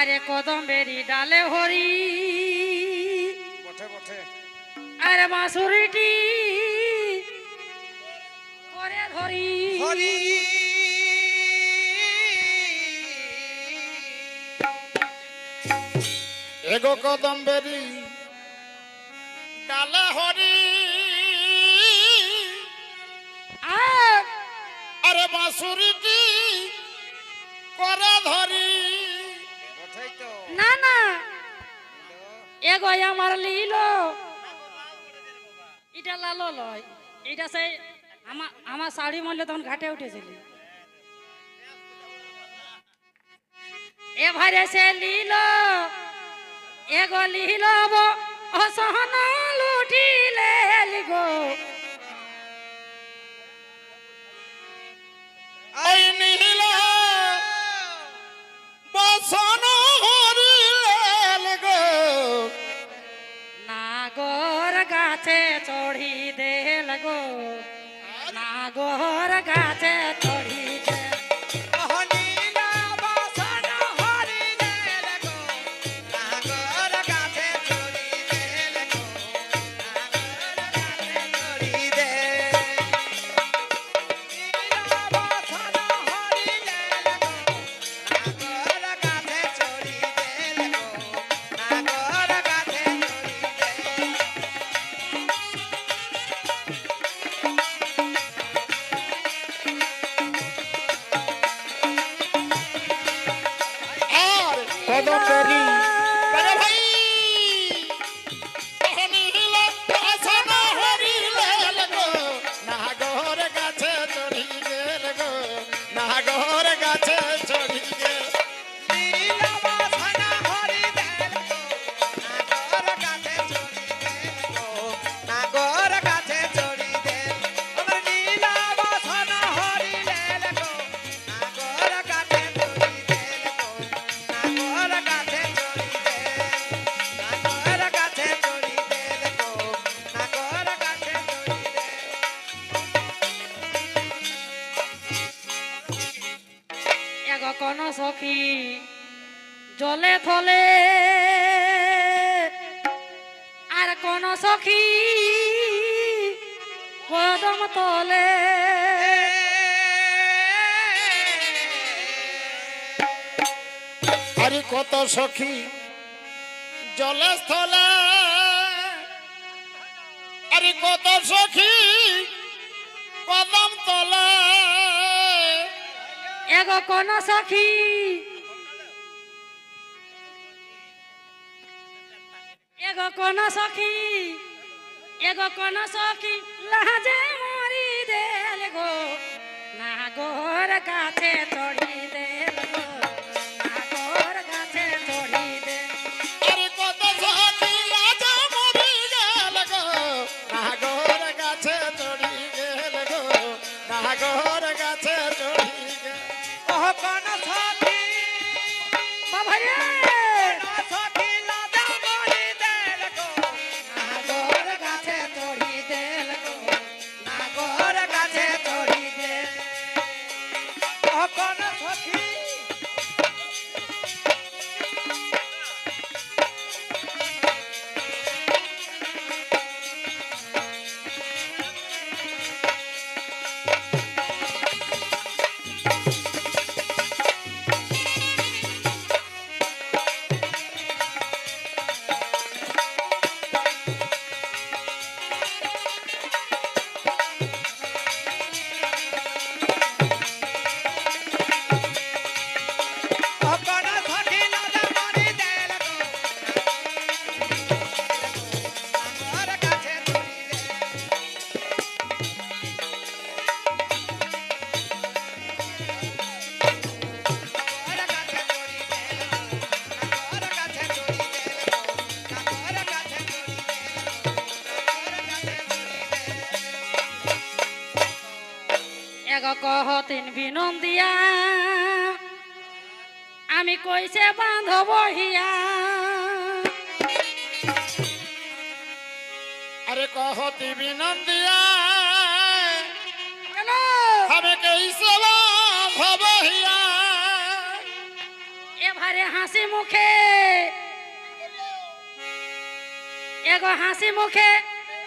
ভাইরে কদম বেরি ডালে হরি। আরে বাঁশুরিটি করে ধরি। হরি এগো কদম বেরি ডালে হরি। আর আরে বাঁশুরিটি করে ধরি। এগো আমার লিল। এটা লালো লয়। এটা সেই আমার আমার শাড়ি মরলে তখন ঘাটে উঠেছিল। এ ভাইরে সে লিল। এগো লিল অসহন লুটিলে লিগো নাগর তলে। আরে কত সখী জলে স্থলে। আরে কত সখী কদম তলে। এগো কোন সখী? এগো কোন সখী? এগো কোন সখী? লাজে মরি দেল গো নাগর গাছে চড়ি দেল কহ তিন বিনন্দিয়া। আমি কইছে বান্ধব হিয়া। আরে কহ তিবি হাসি মুখে। এগো হাসি মুখে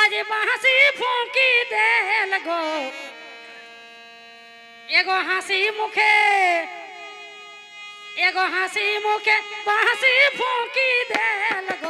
আজ হাসি ফুঁকি দেল গো। এগো হাসি মুখে। এগো হাসি মুখে বাঁশি ফুঁকি দেল গো।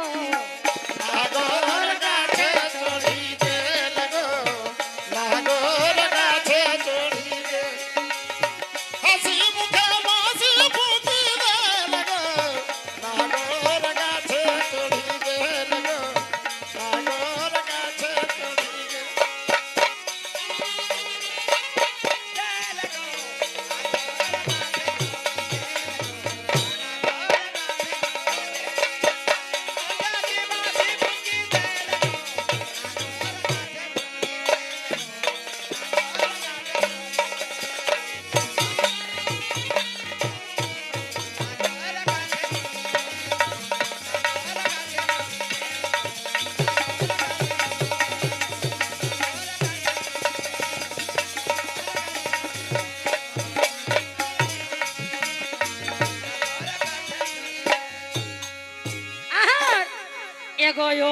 I yo.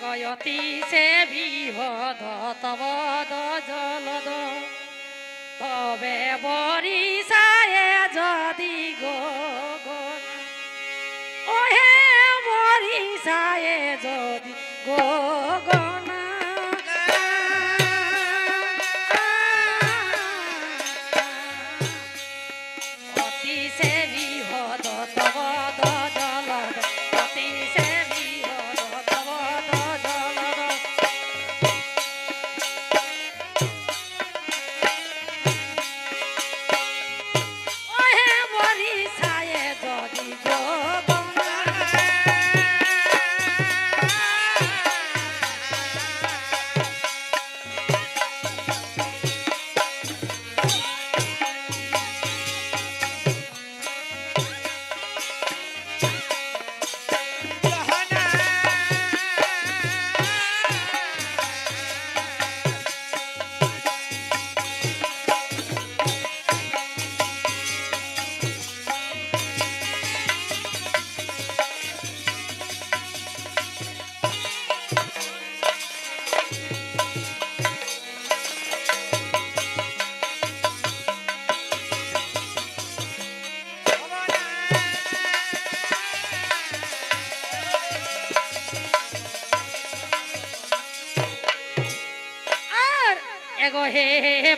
গয়তি সে বিহদ তব জলদ তবে বরিষায় যদি গগন ওহে বরিষায় যদি গো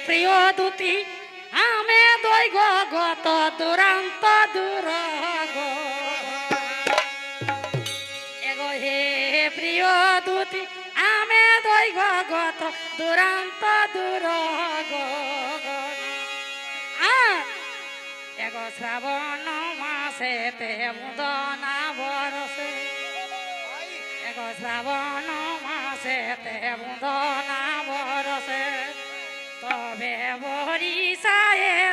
প্রিয় দুতি আমে দৈগ গত দুরান্ত দূর এগো হে প্রিয় দুতি আমে দৈগ গত দুরন্ত দূর এগো শ্রাবণ মাসে তে মুদনা বরসে। এগো শ্রাবণ মাসে মুদনা 掘さえ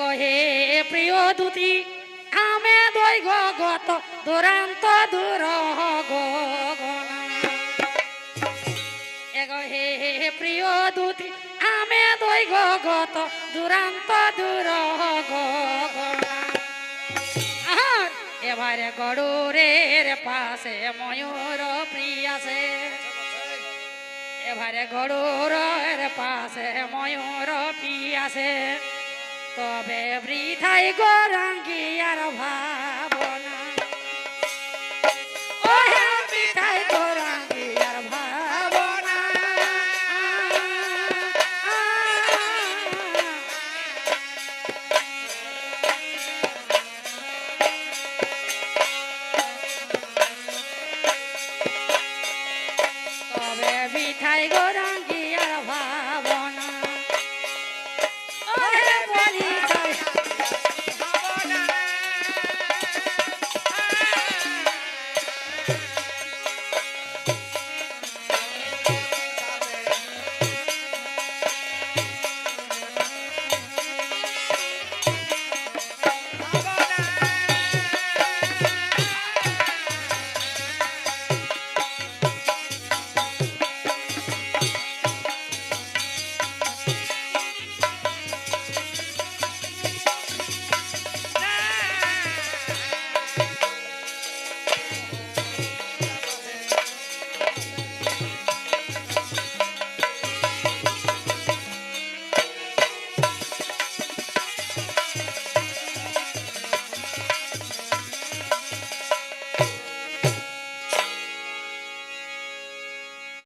হে প্রিয় দুতি, আমে দৈঘ গত দুরান্ত দূর গগনা। এগো হে প্রিয় দুতি, আমে দৈঘ গত দুরান্ত দূর এবারে গড়ুরের পাশে ময়ূর প্রিয়াসে। এবারে গড়ুরের পাশে ময়ূর পিয়াসে তবে বৃথাই গরাঙ্গি আর ভাই